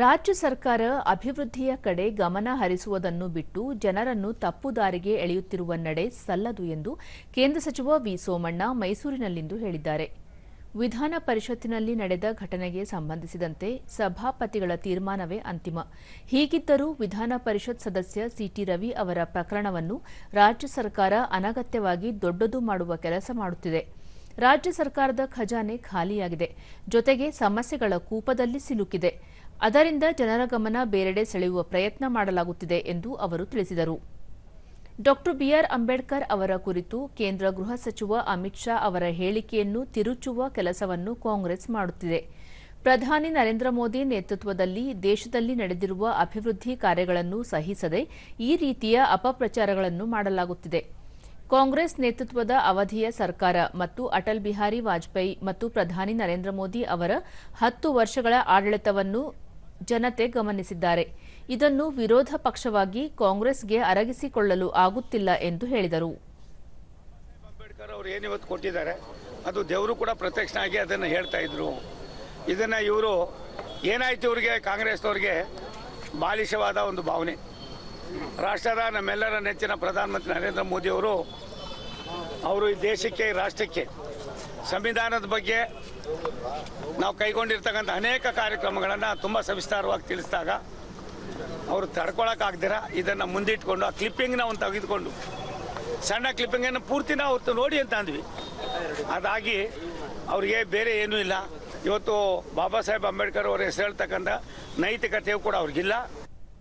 ರಾಜ್ಯ ಸರ್ಕಾರ ಅಭಿವೃದ್ಧಿಯ ಕಡೆ ಗಮನ ಹರಿಸುವುದನ್ನು ಬಿಟ್ಟು ಜನರನ್ನು ತಪ್ಪು ದಾರಿಗೆ ಎಳೆಯುತ್ತಿರುವ ನಡೆ ಸಲ್ಲದು ಎಂದು ಕೇಂದ್ರ ಸಚಿವ ವಿ ಸೋಮಣ್ಣ ಮೈಸೂರಿನಲ್ಲಿಂದು ಹೇಳಿದ್ದಾರೆ. ವಿಧಾನ ಪರಿಷತ್ತಿನಲ್ಲಿ ನಡೆದ ಘಟನೆಗೆ ಸಂಬಂಧಿಸಿದಂತೆ ಸಭಾಪತಿಗಳ ತೀರ್ಮಾನವೇ ಅಂತಿಮ. ಹೀಗಿದ್ದರೂ ವಿಧಾನ ಪರಿಷತ್ ಸದಸ್ಯ ಸಿಟಿ ರವಿ ಅವರ ಪ್ರಕರಣವನ್ನು ರಾಜ್ಯ ಸರ್ಕಾರ ಅನಗತ್ಯವಾಗಿ ದೊಡ್ಡದು ಮಾಡುವ ಕೆಲಸ ಮಾಡುತ್ತಿದೆ. ರಾಜ್ಯ ಸರ್ಕಾರದ ಖಜಾನೆ ಖಾಲಿಯಾಗಿದೆ. ಜೊತೆಗೆ ಸಮಸ್ಯೆಗಳ ಕೂಪದಲ್ಲಿ ಸಿಲುಕಿದೆ. ಅದರಿಂದ ಜನರ ಗಮನ ಬೇರೆಡೆ ಸೆಳೆಯುವ ಪ್ರಯತ್ನ ಮಾಡಲಾಗುತ್ತಿದೆ ಎಂದು ಅವರು ತಿಳಿಸಿದರು. ಡಾ ಬಿಆರ್ ಅಂಬೇಡ್ಕರ್ ಅವರ ಕುರಿತು ಕೇಂದ್ರ ಗೃಹ ಸಚಿವ ಅಮಿತ್ ಶಾ ಅವರ ಹೇಳಿಕೆಯನ್ನು ತಿರುಚುವ ಕೆಲಸವನ್ನು ಕಾಂಗ್ರೆಸ್ ಮಾಡುತ್ತಿದೆ. ಪ್ರಧಾನಿ ನರೇಂದ್ರ ಮೋದಿ ನೇತೃತ್ವದಲ್ಲಿ ದೇಶದಲ್ಲಿ ನಡೆದಿರುವ ಅಭಿವೃದ್ಧಿ ಕಾರ್ಯಗಳನ್ನು ಸಹಿಸದೆ ಈ ರೀತಿಯ ಅಪಪ್ರಚಾರಗಳನ್ನು ಮಾಡಲಾಗುತ್ತಿದೆ. ಕಾಂಗ್ರೆಸ್ ನೇತೃತ್ವದ ಅವಧಿಯ ಸರ್ಕಾರ ಮತ್ತು ಅಟಲ್ ಬಿಹಾರಿ ವಾಜಪೇಯಿ ಮತ್ತು ಪ್ರಧಾನಿ ನರೇಂದ್ರ ಮೋದಿ ಅವರ ಹತ್ತು ವರ್ಷಗಳ ಆಡಳಿತವನ್ನು ಜನತೆ ಗಮನಿಸಿದ್ದಾರೆ. ಇದನ್ನು ವಿರೋಧ ಪಕ್ಷವಾಗಿ ಕಾಂಗ್ರೆಸ್ಗೆ ಅರಗಿಸಿಕೊಳ್ಳಲು ಆಗುತ್ತಿಲ್ಲ ಎಂದು ಹೇಳಿದರು. ಅದು ದೇವರು ಕೂಡ ಪ್ರತ್ಯಕ್ಷ ಆಗಿ ಅದನ್ನು ಹೇಳ್ತಾ ಇದ್ರು. ಇದನ್ನ ಇವರು ಏನಾಯ್ತು ಇವರಿಗೆ, ಕಾಂಗ್ರೆಸ್ನವ್ರಿಗೆ ಬಾಲಿಷವಾದ ಒಂದು ಭಾವನೆ. ರಾಷ್ಟ್ರದ ನಮ್ಮೆಲ್ಲರ ನೆಚ್ಚಿನ ಪ್ರಧಾನಮಂತ್ರಿ ನರೇಂದ್ರ ಮೋದಿ ಅವರು ಈ ದೇಶಕ್ಕೆ ರಾಷ್ಟ್ರಕ್ಕೆ ಸಂವಿಧಾನದ ಬಗ್ಗೆ ನಾವು ಕೈಗೊಂಡಿರ್ತಕ್ಕಂಥ ಅನೇಕ ಕಾರ್ಯಕ್ರಮಗಳನ್ನು ತುಂಬ ಸವಿಸ್ತಾರವಾಗಿ ತಿಳಿಸಿದಾಗ ಅವರು ತಡ್ಕೊಳಕ್ಕಾಗ್ದಿರ? ಇದನ್ನು ಮುಂದಿಟ್ಕೊಂಡು ಆ ಕ್ಲಿಪ್ಪಿಂಗ್ನ ಒಂದು ತೆಗೆದುಕೊಂಡು, ಸಣ್ಣ ಕ್ಲಿಪ್ಪಿಂಗನ್ನು ಪೂರ್ತಿ ನಾವು ಅವತ್ತು ನೋಡಿ ಅಂತ ಅಂದ್ವಿ. ಅದಾಗಿ ಅವ್ರಿಗೆ ಬೇರೆ ಏನೂ ಇಲ್ಲ. ಇವತ್ತು ಬಾಬಾ ಸಾಹೇಬ್ ಅಂಬೇಡ್ಕರ್ ಅವರ ಹೆಸರು ಹೇಳ್ತಕ್ಕಂಥ ನೈತಿಕತೆಯೂ ಕೂಡ ಅವ್ರಿಗಿಲ್ಲ.